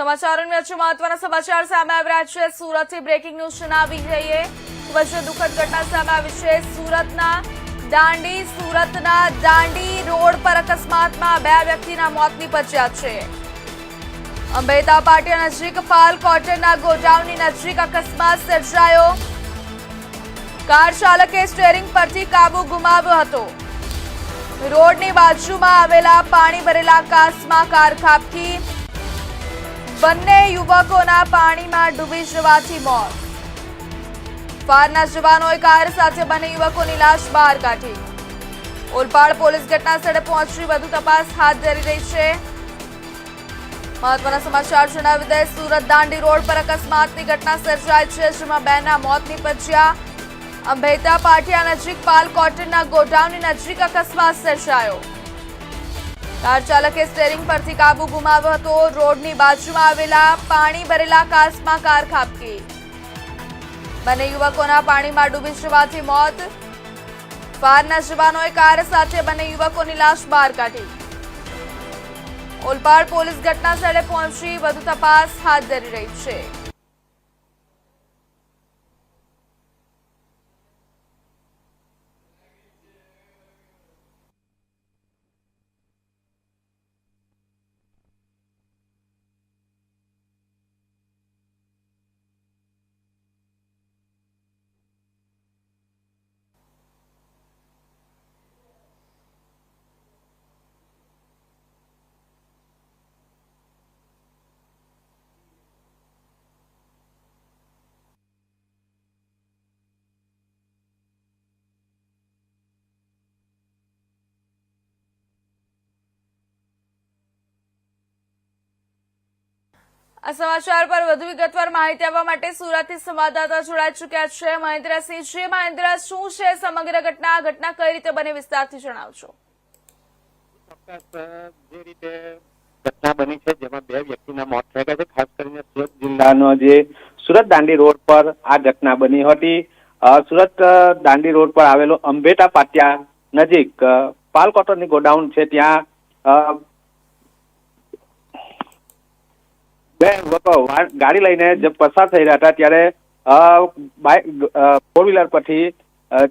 સમાચારોની વચ્ચે મહત્વના સમાચાર સામે આવી રહ્યા છે. સુરતથી બ્રેકિંગ ન્યૂઝ જણાવી જઈએ ખૂબ જ દુઃખદ ઘટના સામે આવી છે. સુરતના દાંડી સુરતના દાંડી રોડ પર અકસ્માતમાં બે વ્યક્તિના મોત નીપજ્યા છે. અંબેતા પાટિયા નજીક પાલ કોટનના ગોડાઉનની નજીક અકસ્માત સર્જાયો. કાર ચાલકે સ્ટેરિંગ પરથી કાબુ ગુમાવ્યો હતો. રોડની બાજુમાં આવેલા પાણી ભરેલા કાસમાં કાર ખાબકી બંને યુવકોના પાણીમાં ડૂબી જવાથી મોત. ફાયરના જવાનોએ કાર સાથે બંને યુવકોની લાશ બહાર કાઢી. ઓલપાડ પોલીસ ઘટના સ્થળે પહોંચી વધુ તપાસ હાથ ધરી રહી છે. મહત્વના સમાચાર જણાવી દે સુરત દાંડી રોડ પર અકસ્માતની ઘટના સર્જાઈ છે, જેમાં બેના મોત નીપજ્યા. અંભેતા પાટિયા નજીક પાલ કોટનના ગોડાઉનની નજીક અકસ્માત સર્જાયો. કાર ચાલકે સ્ટેરિંગ પરથી કાબુ ગુમાવ્યો હતો. રોડની બાજુમાં આવેલા પાણી ભરેલા કાસમાં કાર ખાબકી. બંને યુવકોના પાણીમાં ડૂબી જવાથી મોત. ફાયરના જવાનોએ કાર સાથે બંને યુવકોની લાશ બહાર કાઢી. ઓલપાડ પોલીસ ઘટના સ્થળે પહોંચી વધુ તપાસ હાથ ધરી રહી છે. સમાચાર પર વધુ વિગતવાર માહિતી આપવા માટે સુરતથી સંવાદદાતા જોડાઈ ચુક્યા છે મહેન્દ્રસિંહ શ્રી મહેન્દ્ર, શું છે સમગ્ર ઘટના? ઘટના કઈ રીતે બને વિસ્તારથી જણાવજો. જે રીતે ઘટના બની છે, જેમાં બે વ્યક્તિના મોત થયા છે, ખાસ કરીને સુરત જિલ્લાનો જે સુરત દાંડી રોડ પર આ ઘટના બની હતી. સુરત દાંડી રોડ પર આવેલો અંબેટા પાટિયા નજીક પાલ ગોડાઉન છે. ત્યાં બે ગાડી લઈને જે પસાર થઈ રહ્યા હતા ત્યારે બાઇક ફોર વ્હીલર પરથી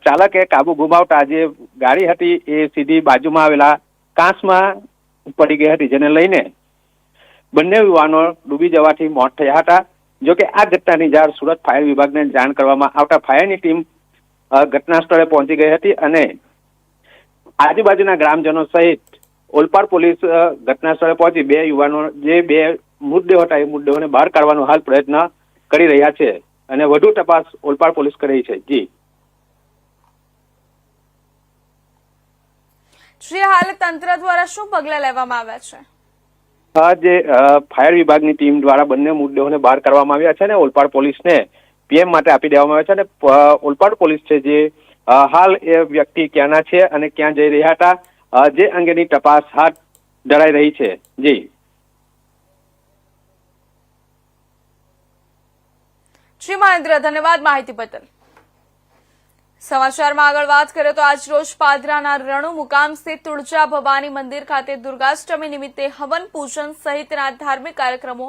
ચાલકે કાબુ ગુમાવતા જે ગાડી હતી એ સીધી બાજુમાં આવેલા કાંસમાં પડી ગઈ હતી, જેને લઈને બંને યુવાનો ડૂબી જવાથી મોત થયા હતા. જોકે આ ઘટનાની જાણ સુરત ફાયર વિભાગને જાણ કરવામાં આવતા ફાયરની ટીમ ઘટના સ્થળે પહોંચી ગઈ હતી અને આજુબાજુના ગ્રામજનો સહિત ઓલપાડ પોલીસ ઘટના સ્થળે પહોંચી બે યુવાનો, જે બે મૃતદેહો હતા એ મૃતદેહોને બહાર કાઢવાનો હાલ પ્રયત્ન કરી રહ્યા છે અને વધુ તપાસ ઓલપાડ પોલીસ કરી છે. જી. જી હાલ તંત્ર દ્વારા શું પગલાં લેવામાં આવ્યા છે? આ જે ફાયર વિભાગની ટીમ દ્વારા બંને મૃતદેહોને બહાર કરવામાં આવ્યા છે અને ઓલપાડ પોલીસને પીએમ માટે આપી દેવામાં આવ્યા છે અને ઓલપાડ પોલીસ છે જે હાલ એ વ્યક્તિ ક્યાંના છે અને ક્યાં જઈ રહ્યા હતા જે અંગેની તપાસ હાથ ધરાઈ રહી છે. જી. જી મહેન્દ્ર ધન્યવાદ માહિતી બદલ. સમાચારમાં આગળ વાત કરીએ તો આજ રોજ પાદરાના રણુ મુકામ સ્થિત તુળજા ભવાની મંદિર ખાતે દુર્ગાષ્ટમી નિમિત્તે હવન પૂજન સહિતના ધાર્મિક કાર્યક્રમો